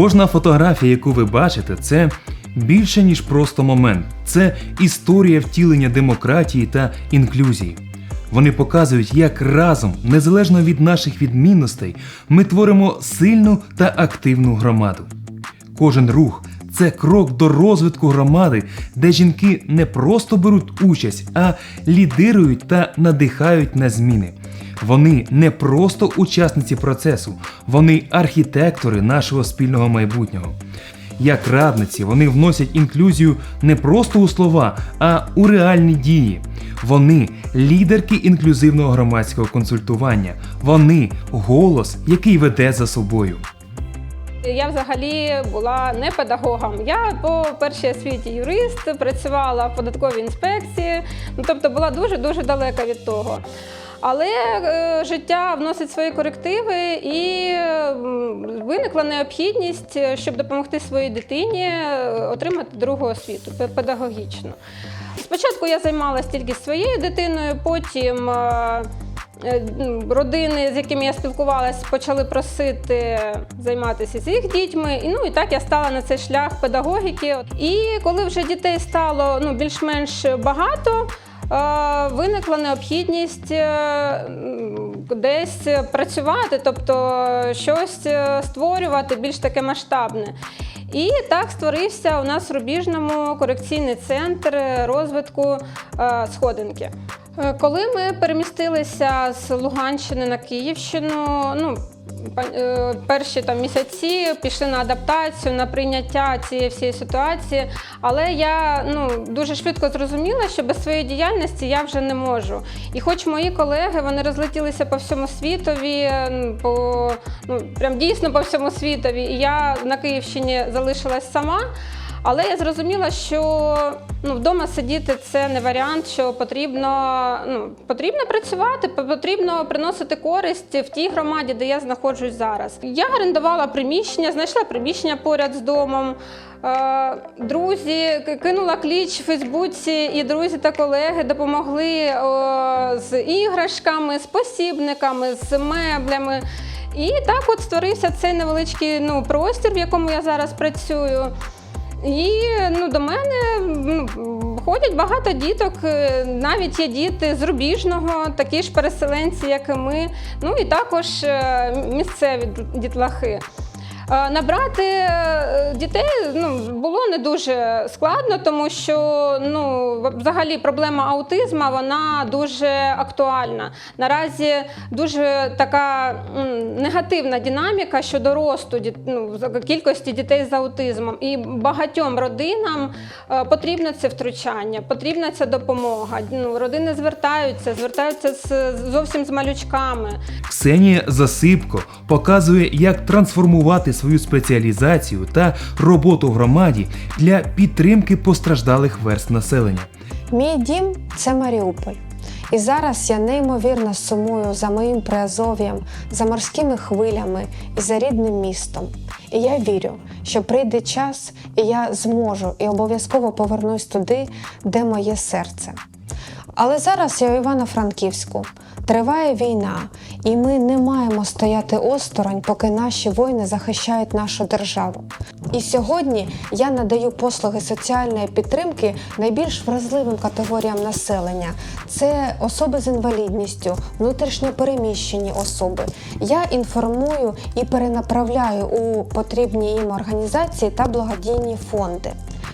Кожна фотографія, яку ви бачите, це більше ніж просто момент. Це історія втілення демократії та інклюзії. Вони показують, як разом, незалежно від наших відмінностей, ми творимо сильну та активну громаду. Кожен рух це крок до розвитку громади, де жінки не просто беруть участь, а лідирують та надихають на зміни. Вони не просто учасниці процесу, вони архітектори нашого спільного майбутнього. Як радниці, вони вносять інклюзію не просто у слова, а у реальні дії. Вони лідерки інклюзивного громадського консультування. Вони голос, який веде за собою. Я взагалі була не педагогом. Я по першій освіті юрист, працювала в податковій інспекції, ну тобто була дуже дуже далека від того. Але е, життя вносить свої корективи, і виникла необхідність, е, щоб допомогти своїй дитині е, отримати другу освіту пе- педагогічну. Спочатку я займалася тільки своєю дитиною, потім е, родини, з якими я спілкувалася, почали просити займатися з їх дітьми. І ну і так я стала на цей шлях педагогіки. І коли вже дітей стало ну, більш-менш багато. е, Виникла необхідність е, десь працювати, тобто щось е, створювати більш таке масштабне. І так створився у нас в Рубіжному корекційний центр розвитку е, сходинки. Е, Коли ми перемістилися з Луганщини на Київщину, ну е, перші там місяці пішли на адаптацію, на прийняття цієї всієї ситуації. Але я ну дуже швидко зрозуміла, що без своєї діяльності я вже не можу. І хоч мої колеги вони розлетілися по всьому світові, по ну прям дійсно по всьому світові, і я на Київщині залишилась сама. Але я зрозуміла, що ну, вдома сидіти це не варіант, що потрібно, ну, потрібно працювати, потрібно приносити користь в тій громаді, де я знаходжусь зараз. Я орендувала приміщення, знайшла приміщення поряд з домом. Е, Друзі кинула кліч в Фейсбуці, і друзі та колеги допомогли з іграшками, з посібниками, з меблями. І так от створився цей невеличкий ну, простір, в якому я зараз працюю. І ну, до мене ходять багато діток, е, навіть є діти з Рубіжного, такі ж переселенці, як і ми. Ну і також е, місцеві дітлахи. Е, Набрати е, дітей ну, було не дуже складно, тому що ну, взагалі проблема аутизму вона дуже актуальна. Наразі дуже така негативна динаміка щодо росту ну, кількості дітей з аутизмом. І багатьом родинам е, потрібно це втручання, потрібна ця допомога. Ну, родини звертаються, звертаються з, зовсім з малючками. Ксенія Засипко показує, як трансформувати свою спеціалізацію та роботу в громаді для підтримки постраждалих верств населення. Мій дім це Маріуполь. І зараз я неймовірно сумую за моїм приазов'ям, за морськими хвилями і за рідним містом. І я вірю, що прийде час, і я зможу і обов'язково повернусь туди, де моє серце. Але зараз я у Івано-Франківську. Триває війна, і ми не маємо стояти осторонь, поки наші воїни захищають нашу державу. І сьогодні я надаю послуги соціальної підтримки найбільш вразливим категоріям населення: це особи з інвалідністю, внутрішньо переміщені особи. Я інформую і перенаправляю у потрібні їм організації та благодійні фонди.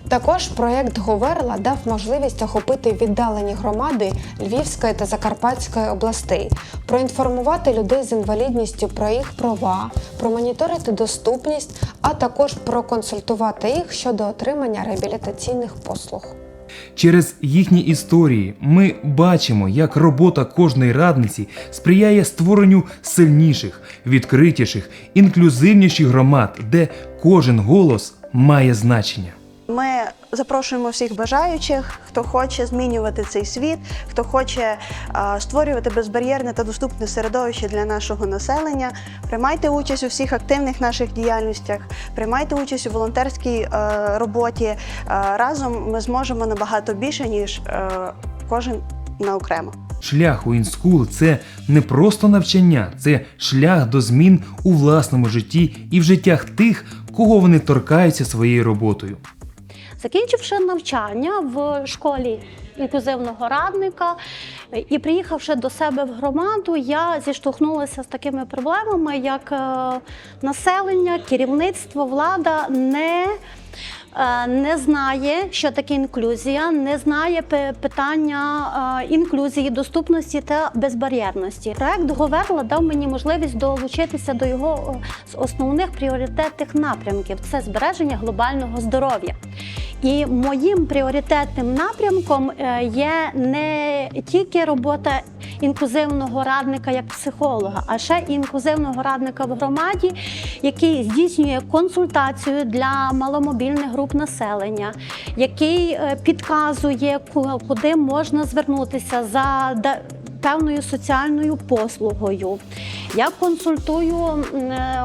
Також проєкт Говерла дав можливість охопити віддалені громади Львівської та Закарпатської областей, проінформувати людей з інвалідністю про їх права, промоніторити доступність, а також проконсультувати їх щодо отримання реабілітаційних послуг. Через їхні історії ми бачимо, як робота кожної радниці сприяє створенню сильніших, відкритіших, інклюзивніших громад, де кожен голос має значення. Ми запрошуємо всіх бажаючих, хто хоче змінювати цей світ, хто хоче а, створювати безбар'єрне та доступне середовище для нашого населення. Приймайте участь у всіх активних наших діяльностях, приймайте участь у волонтерській е, роботі. Е, разом ми зможемо набагато більше, ніж е, кожен на окремо. Шлях у InSchool – це не просто навчання, це шлях до змін у власному житті і в життях тих, кого вони торкаються своєю роботою. Закінчивши навчання в школі інклюзивного радника і приїхавши до себе в громаду, я зіштовхнулася з такими проблемами, як е, населення, керівництво, влада не е, не знає, що таке інклюзія, не знає питання е, інклюзії, доступності та безбар'єрності. Проект Говерла дав мені можливість долучитися до його з основних пріоритетних напрямків це збереження глобального здоров'я. І моїм пріоритетним напрямком е, є не тільки робота інклюзивного радника як психолога, а ще інклюзивного радника в громаді, який здійснює консультацію для маломобільних груп населення, який е, підказує, куди можна звернутися за певною соціальною послугою. Я консультую е,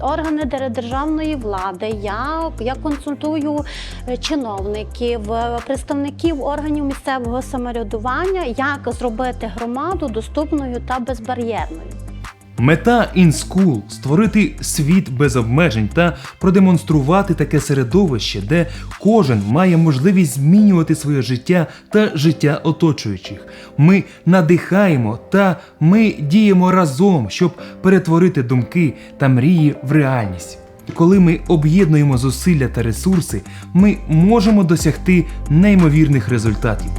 органи державної влади, я, я консультую е, чиновників, е, представників органів місцевого самоврядування, як зробити громаду доступною та безбар'єрною. Мета InSchool – створити світ без обмежень та продемонструвати таке середовище, де кожен має можливість змінювати своє життя та життя оточуючих. Ми надихаємо та ми діємо разом, щоб перетворити думки та мрії в реальність. Коли ми об'єднуємо зусилля та ресурси, ми можемо досягти неймовірних результатів.